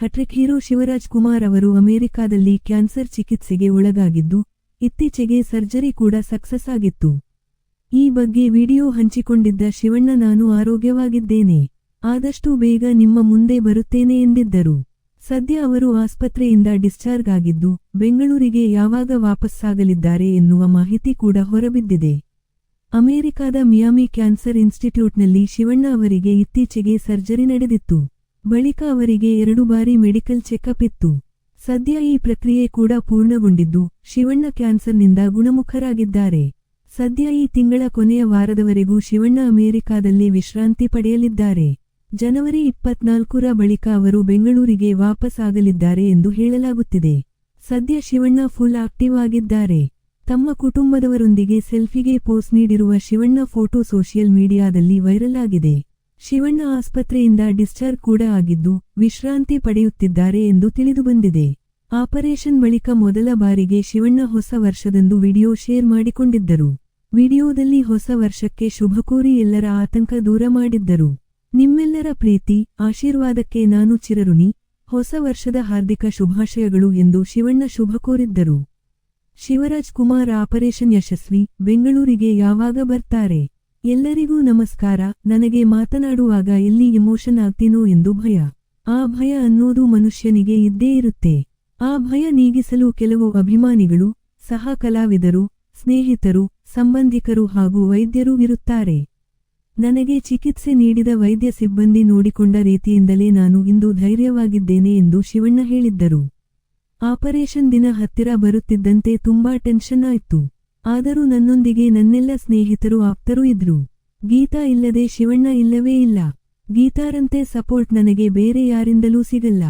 Hat-trick hero Shivraj Kumar ಅವರು ಅಮೆರಿಕಾದಲ್ಲಿ cancer ಚಿಕಿತ್ಸೆಗೆ ಒಳಗಾಗಿದ್ದು, ಇತ್ತೀಚೆಗೆ ಸರ್ಜರಿ ಕೂಡ ಸಕ್ಸಸ್ ಆಗಿತ್ತು. ಈ ಬಗ್ಗೆ ವಿಡಿಯೋ ಹಂಚಿಕೊಂಡಿದ್ದ ಶಿವಣ್ಣ, ನಾನು ಆರೋಗ್ಯವಾಗಿದ್ದೇನೆ. ಆದಷ್ಟು ಬೇಗ ನಿಮ್ಮ ಮುಂದೆ ಬರುತ್ತೇನೆ ಎಂದಿದ್ದರು. ಸದ್ಯ ಅವರು ಆಸ್ಪತ್ರೆಯಿಂದ ಡಿಸ್ಚಾರ್ಜ್ ಆಗಿದ್ದು, ಬೆಂಗಳೂರಿಗೆ ಯಾವಾಗ ವಾಪಸ್ಸಾಗಲಿದ್ದಾರೆ ಎನ್ನುವ ಮಾಹಿತಿ ಕೂಡ ಹೊರಬಿದ್ದಿದೆ. ಅಮೆರಿಕಾದ ಮಿಯಾಮಿ ಕ್ಯಾನ್ಸರ್ ಇನ್ಸ್ಟಿಟ್ಯೂಟ್ನಲ್ಲಿ ಶಿವಣ್ಣ ಅವರಿಗೆ ಇತ್ತೀಚೆಗೆ ಸರ್ಜರಿ ನಡೆದಿತ್ತು. ಬಳಿಕ ಅವರಿಗೆ ಎರಡು ಬಾರಿ ಮೆಡಿಕಲ್ ಚೆಕಪ್ ಇತ್ತು. ಸದ್ಯ ಈ ಪ್ರಕ್ರಿಯೆ ಕೂಡ ಪೂರ್ಣಗೊಂಡಿದ್ದು, ಶಿವಣ್ಣ ಕ್ಯಾನ್ಸರ್ನಿಂದ ಗುಣಮುಖರಾಗಿದ್ದಾರೆ. ಸದ್ಯ ಈ ತಿಂಗಳ ಕೊನೆಯ ವಾರದವರೆಗೂ ಶಿವಣ್ಣ ಅಮೆರಿಕಾದಲ್ಲಿ ವಿಶ್ರಾಂತಿ ಪಡೆಯಲಿದ್ದಾರೆ. ಜನವರಿ ಇಪ್ಪತ್ನಾಲ್ಕರ ಬಳಿಕ ಅವರು ಬೆಂಗಳೂರಿಗೆ ವಾಪಸ್ ಆಗಲಿದ್ದಾರೆ ಎಂದು ಹೇಳಲಾಗುತ್ತಿದೆ. ಸದ್ಯ ಶಿವಣ್ಣ ಫುಲ್ ಆಕ್ಟಿವ್ ಆಗಿದ್ದಾರೆ. ತಮ್ಮ ಕುಟುಂಬದವರೊಂದಿಗೆ ಸೆಲ್ಫಿಗೆ ಪೋಸ್ಟ್ ನೀಡಿರುವ ಶಿವಣ್ಣ ಫೋಟೋ ಸೋಷಿಯಲ್ ಮೀಡಿಯಾದಲ್ಲಿ ವೈರಲ್ ಆಗಿದೆ. ಶಿವಣ್ಣ ಆಸ್ಪತ್ರೆಯಿಂದ ಡಿಸ್ಚಾರ್ಜ್ ಕೂಡ ಆಗಿದ್ದು ವಿಶ್ರಾಂತಿ ಪಡೆಯುತ್ತಿದ್ದಾರೆ ಎಂದು ತಿಳಿದುಬಂದಿದೆ ಆಪರೇಷನ್ ಬಳಿಕ ಮೊದಲ ಬಾರಿಗೆ ಶಿವಣ್ಣ ಹೊಸ ವರ್ಷದಂದು ವಿಡಿಯೋ ಶೇರ್ ಮಾಡಿಕೊಂಡಿದ್ದರು. ವಿಡಿಯೋದಲ್ಲಿ ಹೊಸ ವರ್ಷಕ್ಕೆ ಶುಭ ಕೋರಿ ಎಲ್ಲರ ಆತಂಕ ದೂರ ಮಾಡಿದ್ದರು. ನಿಮ್ಮೆಲ್ಲರ ಪ್ರೀತಿ, ಆಶೀರ್ವಾದಕ್ಕೆ ನಾನು ಚಿರಋಣಿ. ಹೊಸ ವರ್ಷದ ಹಾರ್ದಿಕ ಶುಭಾಶಯಗಳು ಎಂದು ಶಿವಣ್ಣ ಶುಭ ಕೋರಿದ್ದರು. ಶಿವರಾಜ್ ಕುಮಾರ್ ಆಪರೇಷನ್ ಯಶಸ್ವಿ, ಬೆಂಗಳೂರಿಗೆ ಯಾವಾಗ ಬರ್ತಾರೆ? ಎಲ್ಲರಿಗೂ ನಮಸ್ಕಾರ. ನನಗೆ ಮಾತನಾಡುವಾಗ ಎಲ್ಲಿ ಇಮೋಷನ್ ಆಗ್ತೀನೋ ಎಂದು ಭಯ. ಆ ಭಯ ಅನ್ನೋದು ಮನುಷ್ಯನಿಗೆ ಇದ್ದೇ ಇರುತ್ತೆ. ಆ ಭಯ ನೀಗಿಸಲು ಕೆಲವು ಅಭಿಮಾನಿಗಳು, ಸಹ ಕಲಾವಿದರು, ಸ್ನೇಹಿತರು, ಸಂಬಂಧಿಕರು ಹಾಗೂ ವೈದ್ಯರು ಇರುತ್ತಾರೆ. ನನಗೆ ಚಿಕಿತ್ಸೆ ನೀಡಿದ ವೈದ್ಯ ಸಿಬ್ಬಂದಿ ನೋಡಿಕೊಂಡ ರೀತಿಯಿಂದಲೇ ನಾನು ಇಂದು ಧೈರ್ಯವಾಗಿದ್ದೇನೆ ಎಂದು ಶಿವಣ್ಣ ಹೇಳಿದ್ದರು. ಆಪರೇಷನ್ ದಿನ ಹತ್ತಿರ ಬರುತ್ತಿದ್ದಂತೆ ತುಂಬಾ ಟೆನ್ಷನ್ ಆಯ್ತು. ಆದರೂ ನನ್ನೊಂದಿಗೆ ನನ್ನೆಲ್ಲ ಸ್ನೇಹಿತರು ಆಪ್ತರೂ ಇದ್ರು. ಗೀತಾ ಇಲ್ಲದೆ ಶಿವಣ್ಣ ಇಲ್ಲವೇ ಇಲ್ಲ. ಗೀತಾರಂತೆ ಸಪೋರ್ಟ್ ನನಗೆ ಬೇರೆ ಯಾರಿಂದಲೂ ಸಿಗಲ್ಲ.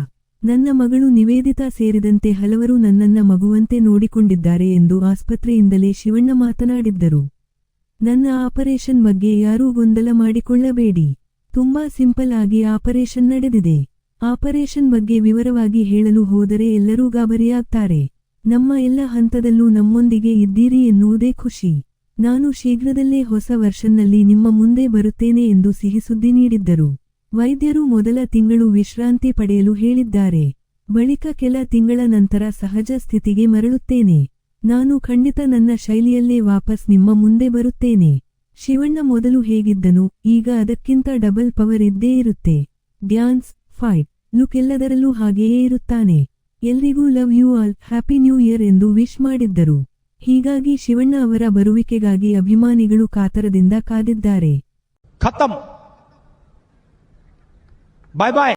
ನನ್ನ ಮಗಳು ನಿವೇದಿತಾ ಸೇರಿದಂತೆ ಹಲವರು ನನ್ನನ್ನ ಮಗುವಂತೆ ನೋಡಿಕೊಂಡಿದ್ದಾರೆ ಎಂದು ಆಸ್ಪತ್ರೆಯಿಂದಲೇ ಶಿವಣ್ಣ ಮಾತನಾಡಿದ್ದರು. ನನ್ನ ಆಪರೇಷನ್ ಬಗ್ಗೆ ಯಾರೂ ಗೊಂದಲ ಮಾಡಿಕೊಳ್ಳಬೇಡಿ. ತುಂಬಾ ಸಿಂಪಲ್ ಆಗಿ ಆಪರೇಷನ್ ನಡೆದಿದೆ. ಆಪರೇಷನ್ ಬಗ್ಗೆ ವಿವರವಾಗಿ ಹೇಳಲು ಹೋದರೆ ಎಲ್ಲರೂ ಗಾಬರಿಯಾಗ್ತಾರೆ. ನಮ್ಮ ಎಲ್ಲ ಹಂತದಲ್ಲೂ ನಮ್ಮೊಂದಿಗೆ ಇದ್ದೀರಿ ಎನ್ನುವುದೇ ಖುಷಿ. ನಾನು ಶೀಘ್ರದಲ್ಲೇ ಹೊಸ ವರ್ಷನ್ನಲ್ಲಿ ನಿಮ್ಮ ಮುಂದೆ ಬರುತ್ತೇನೆ ಎಂದು ಸಿಹಿಸುದ್ದಿ ನೀಡಿದ್ದರು. ವೈದ್ಯರು ಮೊದಲ ತಿಂಗಳು ವಿಶ್ರಾಂತಿ ಪಡೆಯಲು ಹೇಳಿದ್ದಾರೆ. ಬಳಿಕ ಕೆಲ ತಿಂಗಳ ನಂತರ ಸಹಜ ಸ್ಥಿತಿಗೆ ಮರಳುತ್ತೇನೆ. ನಾನು ಖಂಡಿತ ನನ್ನ ಶೈಲಿಯಲ್ಲೇ ವಾಪಸ್ ನಿಮ್ಮ ಮುಂದೆ ಬರುತ್ತೇನೆ. ಶಿವಣ್ಣ ಮೊದಲು ಹೇಗಿದ್ದನು, ಈಗ ಅದಕ್ಕಿಂತ ಡಬಲ್ ಪವರ್ ಇದ್ದೇ ಇರುತ್ತೆ. ಡ್ಯಾನ್ಸ್, ಫೈಟ್, ಲುಕ್ ಎಲ್ಲದರಲ್ಲೂ ಹಾಗೆಯೇ ಇರುತ್ತಾನೆ. ಎಲ್ರಿಗೂ love you all, happy new year ಎಂದು ವಿಶ್ ಮಾಡಿದ್ದರು. ಹೀಗಾಗಿ ಶಿವಣ್ಣ ಅವರ ಬರುವಿಕೆಗಾಗಿ ಅಭಿಮಾನಿಗಳು ಕಾತರದಿಂದ ಕಾದಿದ್ದಾರೆ. ಖತಮ್. ಬಾಯ್ ಬಾಯ್